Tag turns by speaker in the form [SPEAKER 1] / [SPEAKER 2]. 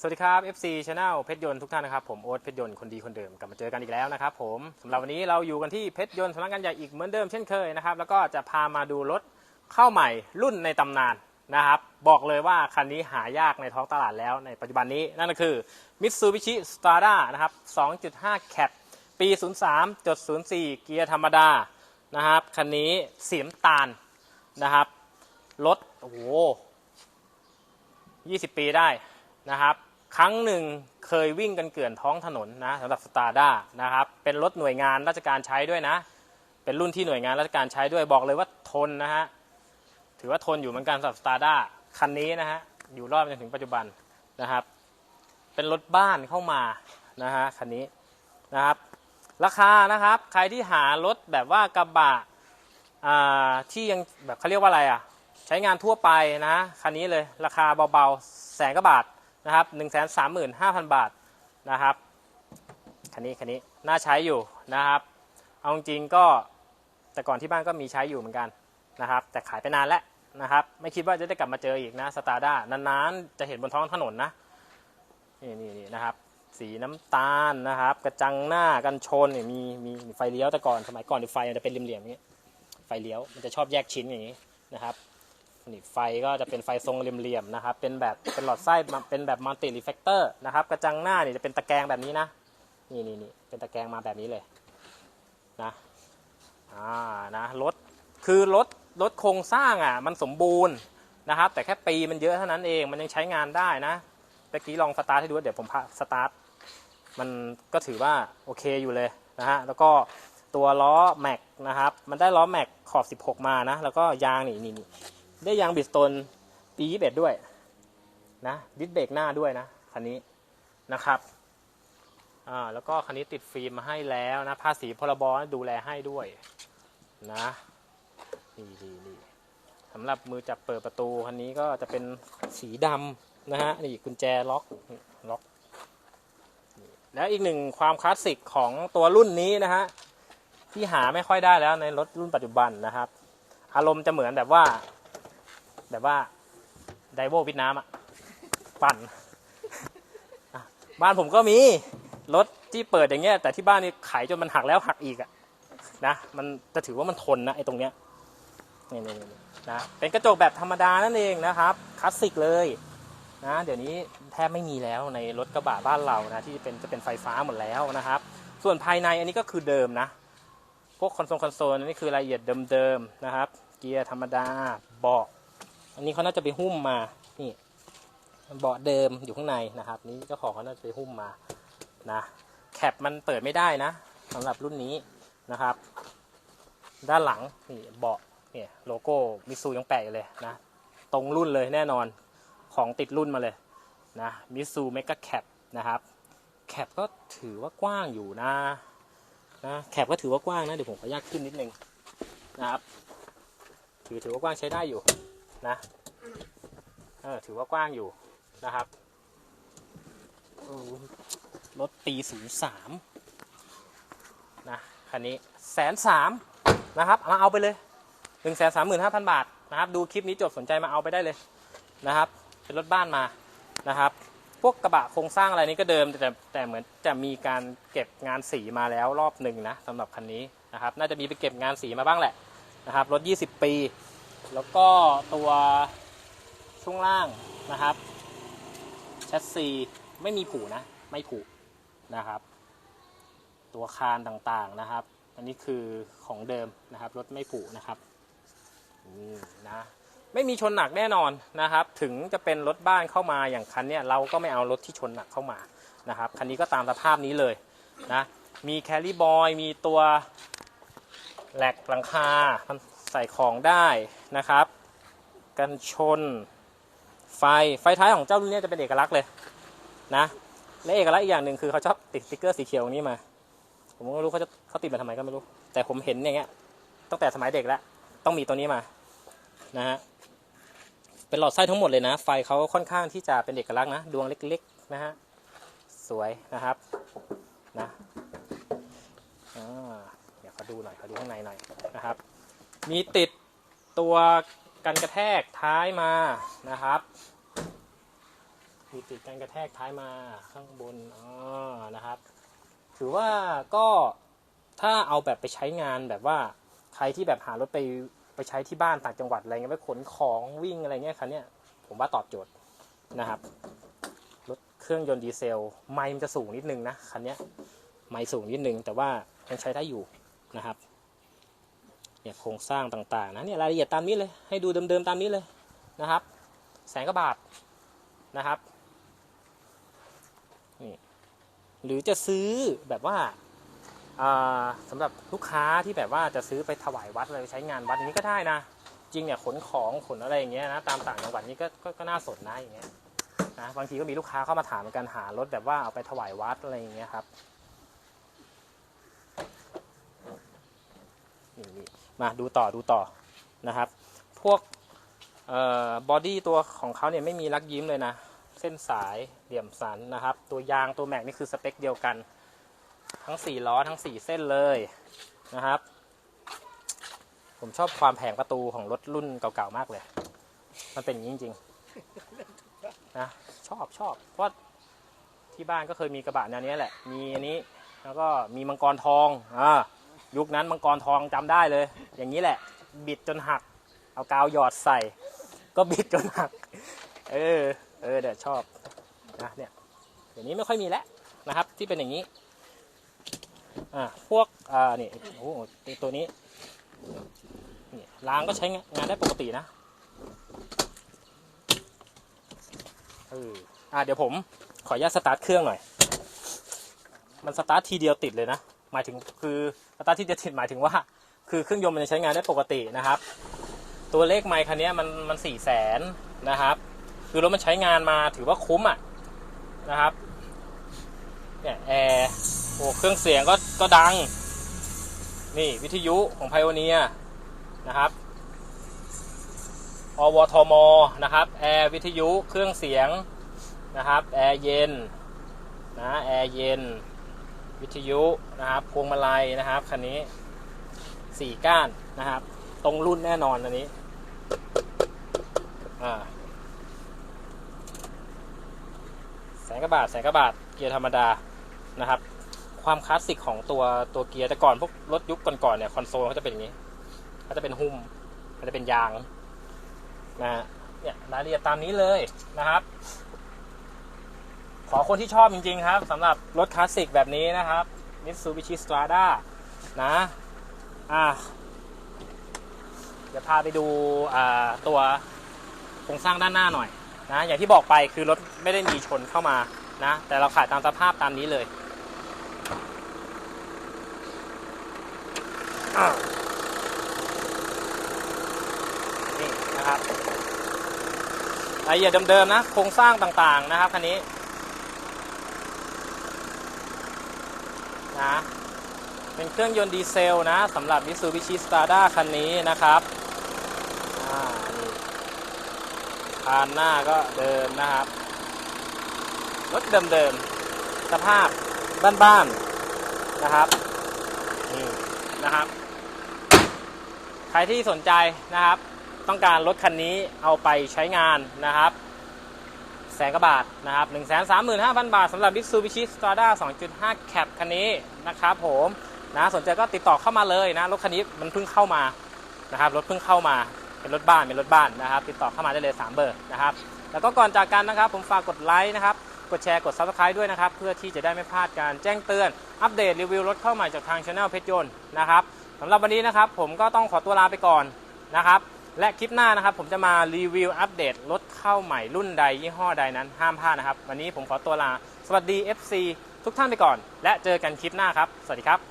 [SPEAKER 1] สวัสดีครับ FC Channel เพชรยนต์ทุกท่านนะครับ ผมโอ๊ตเพชรยนต์คนดีคนเดิมกลับมาเจอกันอีกแล้วนะครับผมสำหรับวันนี้เราอยู่กันที่เพชรยนต์สำนักงานใหญ่อีกเหมือนเดิมเช่นเคยนะครับ แล้วก็จะพามาดูรถเข้าใหม่รุ่นในตำนานนะครับ บอกเลยว่าคันนี้หายากในท้องตลาดแล้วในปัจจุบันนี้นั่นก็คือ Mitsubishi Strada นะครับ 2.5 Cat ปี 03.04 เกียร์ธรรมดานะครับคันนี้เสีน้ำตาลนะครับรถโอ้โห20 ปีได้นะครับ ครั้งหนึ่งเคยวิ่งกันเกลื่อนท้องถนนนะสำหรับสตาร์ด้านะครับเป็นรถหน่วยงานราชการใช้ด้วยนะ เป็นรุ่นที่หน่วยงานราชการใช้ด้วยบอกเลยว่าทนนะฮะถือว่าทนอยู่เหมือนกันสำหรับสตาร์ด้าคันนี้นะฮะอยู่รอดจนถึงปัจจุบันนะครับ เป็นรถบ้านเข้ามานะฮะคันนี้นะครับ ราคานะครับใครที่หารถแบบว่ากระบะที่ยังแบบเขาเรียกว่าอะไรอะใช้งานทั่วไปนะคันนี้เลยราคาเบาๆแสนกว่าบาท นะครับ1 3 5 0 0 0บาทนะครับคันนี้คันนี้น่าใช้อยู่นะครับ เอาจริงก็แต่ก่อนที่บ้านก็มีใช้อยู่เหมือนกันนะครับ แต่ขายไปนานแล้วนะครับ ไม่คิดว่าจะได้กลับมาเจออีกนะสตาร์ด้านานๆจะเห็นบนท้องถนนนะนี่นี่นี่นะครับ สีน้ำตาลนะครับ กระจังหน้ากันชนเนี่ยมีมีมีไฟเลี้ยวแต่ก่อนสมัยก่อนไฟมันจะเป็นเหลี่ยมๆอย่างนี้ไฟเลี้ยวมันจะชอบแยกชิ้นอย่างนี้นะครับ นี่ไฟก็จะเป็นไฟทรงเหลี่ยมๆนะครับ เป็นแบบเป็นหลอดไส้มาเป็นแบบมัลติรีเฟกเตอร์นะครับ กระจังหน้านี่จะเป็นตะแกรงแบบนี้นะ นี่นี่นี่เป็นตะแกรงมาแบบนี้เลยนะอ่านะรถคือรถรถโครงสร้างอะมันสมบูรณ์นะครับ แต่แค่ปีมันเยอะเท่านั้นเองมันยังใช้งานได้นะเมื่อกี้ลองสตาร์ทให้ดูเดี๋ยวผมสตาร์ทมันก็ถือว่าโอเคอยู่เลยนะฮะแล้วก็ตัวล้อแม็กนะครับ มันได้ล้อแม็กขอบ 16 มานะ แล้วก็ยางนี่นี่นี่ ได้ยางบิสโตนปี 21 ด้วยนะดิสเบรกหน้าด้วยนะคันนี้นะครับอ่าแล้วก็คันนี้ติดฟิล์มมาให้แล้วนะภาษีพรบดูแลให้ด้วยนะนี่นี่นี่สำหรับมือจับเปิดประตูคันนี้ก็จะเป็นสีดำนะฮะนี่กุญแจล็อกล็อกนี่แล้วอีกหนึ่งความคลาสสิกของตัวรุ่นนี้นะฮะที่หาไม่ค่อยได้แล้วในรถรุ่นปัจจุบันนะครับ อารมณ์จะเหมือนแบบว่า แบบว่าไดโววิดน้ำอะปั่นบ้านผมก็มีรถที่เปิดอย่างเงี้ย แต่ที่บ้านนี่ขายจนมันหักแล้วหักอีกอะนะมันจะถือว่ามันทนนะไอ้ตรงเนี้ยนี่นี่นี่นะเป็นกระจกแบบธรรมดานั่นเองนะครับคลาสสิกเลยนะเดี๋ยวนี้แทบไม่มีแล้วในรถกระบะบ้านเรานะที่เป็นจะเป็นไฟฟ้าหมดแล้วนะครับ ส่วนภายในอันนี้ก็คือเดิมนะ พวกคอนโซลคอนโซลอันนี้คือรายละเอียดเดิมๆนะครับ เกียร์ธรรมดาเบาะ อันนี้เขาน่าจะไปหุ้มมา นี่เบาะเดิมอยู่ข้างในนะครับ นี้เจ้าของเขาน่าจะไปหุ้มมา นะ แคปมันเปิดไม่ได้นะสำหรับรุ่นนี้นะครับ ด้านหลังนี่เบาะเนี่ยโลโก้มิซูยังแปะอยู่เลยนะ ตรงรุ่นเลยแน่นอน ของติดรุ่นมาเลยนะมิซูเมกาแคปนะครับ แคปก็ถือว่ากว้างอยู่นะนะแคปก็ถือว่ากว้างนะ เดี๋ยวผมขออนุญาตขึ้นนิดนึงนะครับ ถือถือว่ากว้างใช้ได้อยู่ นะเออถือว่ากว้างอยู่นะครับรถปีศูนย์สามนะคันนี้แสนสามนะครับมาเอาไปเลยหนึ่งแสนสามหมื่นห้าพันบาทนะครับดูคลิปนี้จบสนใจมาเอาไปได้เลยนะครับเป็นรถบ้านมานะครับ พวกกระบะโครงสร้างอะไรนี้ก็เดิมแต่แต่แต่เหมือนจะมีการเก็บงานสีมาแล้วรอบหนึ่งนะสำหรับคันนี้นะครับ น่าจะมีไปเก็บงานสีมาบ้างแหละนะครับรถ 20 ปี แล้วก็ตัวช่วงล่างนะครับแชสซีไม่มีผูนะไม่ผูนะครับ ตัวคานต่างๆนะครับ อันนี้คือของเดิมนะครับรถไม่ผูนะครับนี่นะไม่มีชนหนักแน่นอนนะครับ ถึงจะเป็นรถบ้านเข้ามาอย่างคันเนี้ยเราก็ไม่เอารถที่ชนหนักเข้ามานะครับคันนี้ก็ตามสภาพนี้เลยนะมีแคลรี่บอยมีตัวแหลกหลังคามัน ใส่ของได้นะครับ กันชน ไฟไฟท้ายของเจ้ารุ่นนี้จะเป็นเอกลักษณ์เลยนะและเอกลักษณ์อีกอย่างหนึ่งคือเขาชอบติดสติ๊กเกอร์สีเขียวนี้มา ผมก็ไม่รู้เขาจะเขาติดมาทำไมก็ไม่รู้ แต่ผมเห็นอย่างเงี้ยตั้งแต่สมัยเด็กแล้วต้องมีตัวนี้มานะฮะเป็นหลอดไส้ทั้งหมดเลยนะ ไฟเขาค่อนข้างที่จะเป็นเอกลักษณ์นะ ดวงเล็กๆนะฮะสวยนะครับนะอ่าเดี๋ยวเขาดูหน่อยเขาดูข้างในหน่อยนะครับ มีติดตัวกันกระแทกท้ายมานะครับ มีติดกันกระแทกท้ายมาข้างบนอ๋อนะครับ ถือว่าก็ถ้าเอาแบบไปใช้งานแบบว่าใครที่แบบหารถไปไปใช้ที่บ้านต่างจังหวัดอะไรเงี้ยไปขนของวิ่งอะไรเงี้ยคันเนี้ยผมว่าตอบโจทย์นะครับรถเครื่องยนต์ดีเซล ไมล์มันจะสูงนิดนึงนะคันเนี้ยไมล์สูงนิดนึงแต่ว่ายังใช้ได้อยู่นะครับ เนี่ยโครงสร้างต่างๆนะเนี่ยรายละเอียดตามนี้เลยให้ดูเดิมๆตามนี้เลยนะครับ แสนกว่าบาทนะครับนี่หรือจะซื้อแบบว่าอ่าสำหรับลูกค้าที่แบบว่าจะซื้อไปถวายวัดอะไรใช้งานวัดนี้ก็ได้นะ จริงเนี่ยขนของขนอะไรอย่างเงี้ยนะตามต่างจังหวัดนี่ก็ก็ก็น่าสนนะอย่างเงี้ยนะบางทีก็มีลูกค้าเข้ามาถามเหมือนกันหารถแบบว่าเอาไปถวายวัดอะไรอย่างเงี้ยครับนี่นี่ มาดูต่อดูต่อนะครับ พวกบอดี้ตัวของเขาเนี่ยไม่มีรักยิ้มเลยนะ เส้นสายเหลี่ยมสันนะครับ ตัวยางตัวแม็กนี่คือสเปคเดียวกัน ทั้ง 4 ล้อทั้ง 4 เส้นเลยนะครับ ผมชอบความแผงประตูของรถรุ่นเก่าๆมากเลย มันเป็นอย่างนี้จริงๆนะชอบชอบเพราะที่บ้านก็เคยมีกระบะแนวนี้แหละ มีอันนี้แล้วก็มีมังกรทองอ่า ยุคนั้นมังกรทองจำได้เลย อย่างนี้แหละ บิดจนหัก เอากาวหยอดใส่ ก็บิดจนหัก เออ เออเดี๋ยวชอบนะเนี่ยเดี๋ยวนี้ไม่ค่อยมีแล้วนะครับ ที่เป็นอย่างนี้อ่าพวกอ่านี่โอ้โหตัวนี้นี่ล้างก็ใช้งานได้ปกตินะเอออ่าเดี๋ยวผมขออนุญาตสตาร์ทเครื่องหน่อย มันสตาร์ททีเดียวติดเลยนะ หมายถึงคือสตาร์ททีเดียวติดหมายถึงว่า คือเครื่องยนต์มันจะใช้งานได้ปกตินะครับ ตัวเลขไมค์คันนี้มันมันสี่แสนนะครับ คือรถมันใช้งานมาถือว่าคุ้มอะนะครับเนี่ยแอร์โอ้เครื่องเสียงก็ก็ดัง นี่วิทยุของไพโอเนียนะครับอวทมนะครับแอร์วิทยุเครื่องเสียงนะครับแอร์เย็นนะแอร์เย็น วิทยุนะครับพวงมาลัยนะครับคันนี้สี่ก้านนะครับ ตรงรุ่นแน่นอนอันนี้แสนกว่าบาทแสนกว่าบาทเกียร์ธรรมดานะครับ ความคลาสสิกของตัวตัวเกียร์แต่ก่อนพวกรถยุคก่อนๆเนี่ยคอนโซลเขาจะเป็นอย่างนี้เขาจะเป็นหุ้มเขาจะเป็นยางนะฮะเนี่ยรายละเอียดตามนี้เลยนะครับ ขอคนที่ชอบจริงๆครับสำหรับรถคลาสสิกแบบนี้นะครับ Mitsubishi Strada นะอ่าเดี๋ยวพาไปดูตัวโครงสร้างด้านหน้าหน่อยนะอย่างที่บอกไปคือรถไม่ได้มีชนเข้ามานะแต่เราขายตามสภาพตามนี้เลยนี่นะครับรายละเอียดเดิมๆนะโครงสร้างต่างๆนะครับคันนี้ นะ เป็นเครื่องยนต์ดีเซลนะสำหรับ Mitsubishi Strada คันนี้นะครับอ่านี่คานหน้าก็เดิมนะครับ รถเดิมๆ สภาพบ้านๆ นะครับนี่นะครับ ใครที่สนใจนะครับ ต้องการรถคันนี้เอาไปใช้งานนะครับ แสนกว่าบาทนะครับ1 3 5 0 0 0 บาทสำหรับ Mitsubishi Strada 2.5 Cap คันนี้นะครับผมนะสนใจก็ติดต่อเข้ามาเลยนะรถคันนี้มันเพิ่งเข้ามานะครับรถเพิ่งเข้ามาเป็นรถบ้านเป็นรถบ้านนะครับ ติดต่อเข้ามาได้เลย 3 เบอร์นะครับแล้วก็ก่อนจากกันนะครับ ผมฝากกดไลค์นะครับกดแชร์กด Subscribe ด้วยนะครับ เพื่อที่จะได้ไม่พลาดการแจ้งเตือน อัปเดตรีวิวรถเข้าใหม่จากทาง Channel เพชรยนต์นะครับสำหรับวันนี้นะครับ ผมก็ต้องขอตัวลาไปก่อนนะครับ และคลิปหน้านะครับ ผมจะมารีวิวอัปเดตรถ เข้าใหม่รุ่นใดยี่ห้อใดนั้นห้ามพลาดนะครับ วันนี้ผมขอตัวลา สวัสดี FC ทุกท่านไปก่อน และเจอกันคลิปหน้าครับ สวัสดีครับ